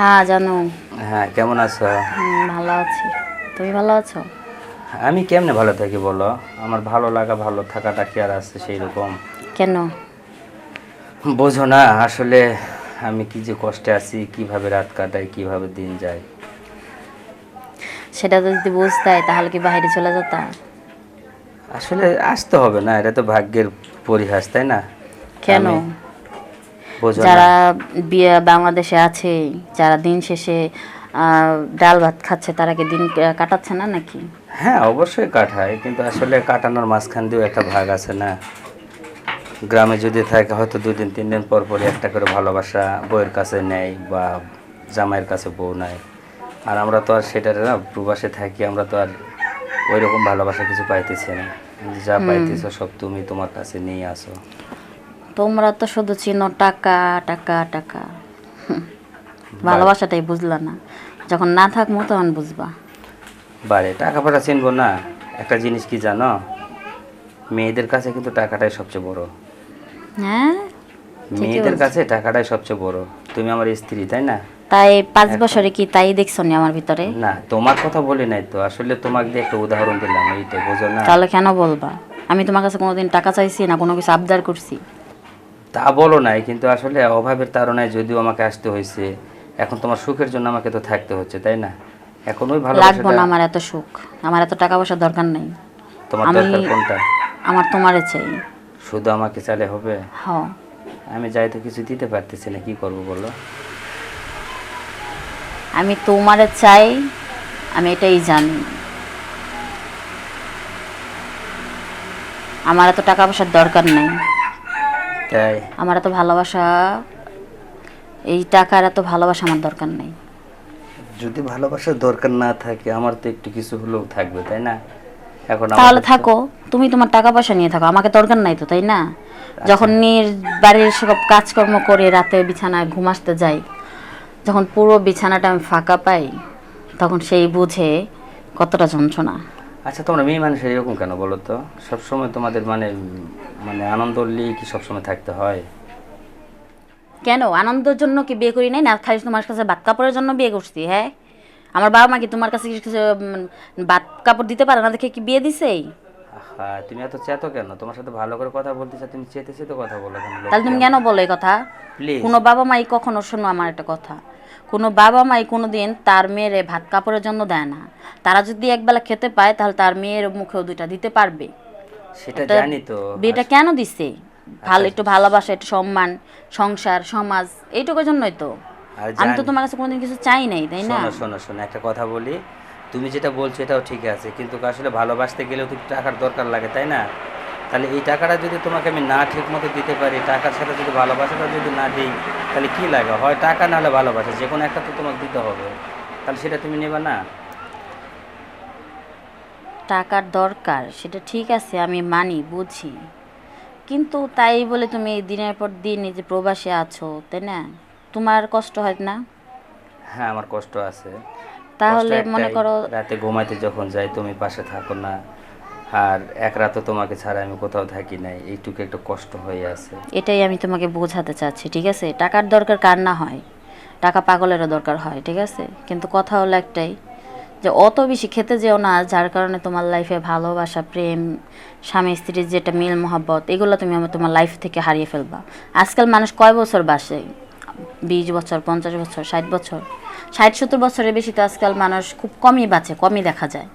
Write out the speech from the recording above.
হ্যাঁ জানো। হ্যাঁ কেমন আছো? ভালো আছি। তুমি ভালো আছো? আমি কেমনে ভালো থাকি বলো? আমার ভালো লাগা ভালো থাকাটা কি আর আছে সেই রকম কেন? বোঝো না আসলে আমি কি যে কষ্টে আছি কীভাবে রাত কাটাই কীভাবে দিন যায়। সেটা তো যদি বুঝতে তাহলে কি বাইরে চলে যেতা? আসলে আসতে হবে না এটা তো ভাগ্যের পরিহাস তাই না? কেন? যারা বাংলাদেশে আছে যারা দিন শেষে ডাল ভাত খাচ্ছে তারা কি দিন কাটাচ্ছে না নাকি? হ্যাঁ অবশ্যই কাটায় কিন্তু আসলে কাটানোর মাঝখান দিয়েও একটা ভাগ আছে না। গ্রামে যদি থাকে হয়তো দুই দিন তিন দিন পর পরই একটা করে ভালোবাসা বউয়ের কাছে নেয় বা জামাইয়ের কাছে বউ নেয়। আর আমরা তো আর সেটা না প্রবাসে থাকি আমরা তো আর ওই রকম ভালোবাসা কিছু পাইতেছি না। যা পাইতেছো সব তুমি তোমার কাছে নিয়ে আসো। তোমরা তো শুধু চিনো টাকা টাকা টাকা। ভালোবাসাটাই বুঝলা না। যখন না থাকব তখন বুঝবা। বারে টাকা পয়সা চিনবো না। একটা জিনিস কি জানো? মেয়েদের কাছে কিন্তু টাকাটাই সবচেয়ে বড়। হ্যাঁ মেয়েদের কাছে টাকাটাই সবচেয়ে বড়। তুমি আমার স্ত্রী তাই না? তাই পাঁচ বছরে কি তাই দেখছ নি আমার ভিতরে? না তোমার কথা বলি নাই তো। আসলে তোমাকে দিয়ে একটা উদাহরণ দিলাম এইটাই বোঝো না? তাহলে কেন বলবা? আমি তোমার কাছে কোনোদিন টাকা চাইছি না কোনো কিছু আবদার করছি? তা বলো নাই কিন্তু আসলে অভাবের তাড়নায় যদিও আমাকে আসতে হয়েছে এখন তোমার সুখের জন্য আমাকে তো থাকতে হচ্ছে তাই না? এখন ওই লাগবো না আমার এত সুখ আমার এত টাকা পয়সার দরকার নেই। তোমার দরকার কোনটা? আমার তোমারে চাই। শুধু আমাকে চালে হবে? হ। আমি যাই তো কিছু দিতে পারতেছি না কি করব বলো? আমি তোমারে চাই আমি এটাই জানি। আমার এত টাকা পয়সার দরকার নেই। তাই? আমার এত ভালোবাসা এই টাকার এত ভালোবাসা আমার দরকার নেই। যদি ভালোবাসার দরকার না থাকে আমার তো একটু কিছু হলেও থাকবে তাই না? এখন তাহলে থাকো তুমি তোমার টাকা পয়সা নিয়ে থাকো আমাকে দরকার নাই তো তাই না? যখন নির বাড়ির সব কাজকর্ম করে রাতে বিছানায় ঘুম আসতে যাই যখন পুরো বিছানাটা আমি ফাঁকা পাই তখন সেই বুঝে কতটা যন্ত্রণা। আচ্ছা তোমরা মেয়ে মানুষ এরকম কেন বলো তো? সবসময় তোমাদের মানে মানে আনন্দ নিয়ে কি সবসময় থাকতে হয়? কেন? আনন্দের জন্য কি বিয়ে করি নাই? না খালি তোমার কাছে ভাত কাপড়ের জন্য বিয়ে করছি হ্যাঁ? আমার বাবা মা কি তোমার কাছে কিছু ভাত কাপড় দিতে পারে না দেখে কি বিয়ে দিছেই হ্যাঁ তুমি এত চেতো কেন? তোমার সাথে ভালো করে কথা বলতে চাও তুমি চেতে চেতে কথা বলো কেন তাহলে তুমি কেন বলো এই কথা? কোনো বাবা মাই কখনো শোনো আমার একটা কথা। কোনো বাবা মাই কোনো দিন তার মেয়েরে ভাত কাপড়ের জন্য দেয় না। তারা যদি একবেলা খেতে পায় তাহলে তার মেয়ের মুখেও দুইটা দিতে পারবে। সেটা জানি তো। বিয়েটা কেন দিছে? ভালো একটু ভালোবাসা একটু সম্মান সংসার সমাজ এইটুকুর জন্যই তো। আমি তো তোমার কাছে কোনোদিন কিছু চাই নাই তাই না? শোনো শোনো শোনো একটা কথা বলি। তুমি যেটা বলছো এটাও ঠিক আছে। কিন্তু আসলে ভালোবাসতে গেলেও তো টাকার দরকার লাগে তাই না? তাহলে এই টাকাটা যদি তোমাকে আমি না ঠিক মতো দিতে পারি টাকার সাথে যদি ভালোবাসাটা যদি না দিই তাহলে কি লাগে? হয় টাকা না হলে ভালোবাসা যে কোনো একটা তো তোমাকে দিতে হবে। তাহলে সেটা তুমি নেবে না? টাকার দরকার সেটা ঠিক আছে আমি মানি বুঝি। কিন্তু তাই বলে তুমি দিনের পর দিন এই যে প্রবাসে আছো তাই না? তোমার কষ্ট হয় না? হ্যাঁ আমার কষ্ট আছে। তাহলে মনে করো রাতে ঘুমাইতে যখন যাই তুমি পাশে থাকো না। আর এক রাতও তোমাকে ছাড়া আমি কোথাও থাকি নাই, এইটুকু একটু কষ্ট হয়ে আছে। এটাই আমি তোমাকে বোঝাতে চাচ্ছি, ঠিক আছে? টাকার দরকার কার না হয়, টাকা পাগলেরও দরকার হয়, ঠিক আছে? কিন্তু কথা হলো একটাই, যে অত বেশি খেতে যেও না, যার কারণে তোমার লাইফে ভালোবাসা, প্রেম, স্বামী, স্ত্রীর যেটা মিল মহব্বত, এগুলো তুমি আমার, তোমার লাইফ থেকে হারিয়ে ফেলবা। আজকাল মানুষ কয় বছর বাসে? বিশ বছর, পঞ্চাশ বছর, ষাট বছর? ষাট সত্তর বছরের বেশি তো আজকাল মানুষ খুব কমই বাঁচে, কমই দেখা যায়।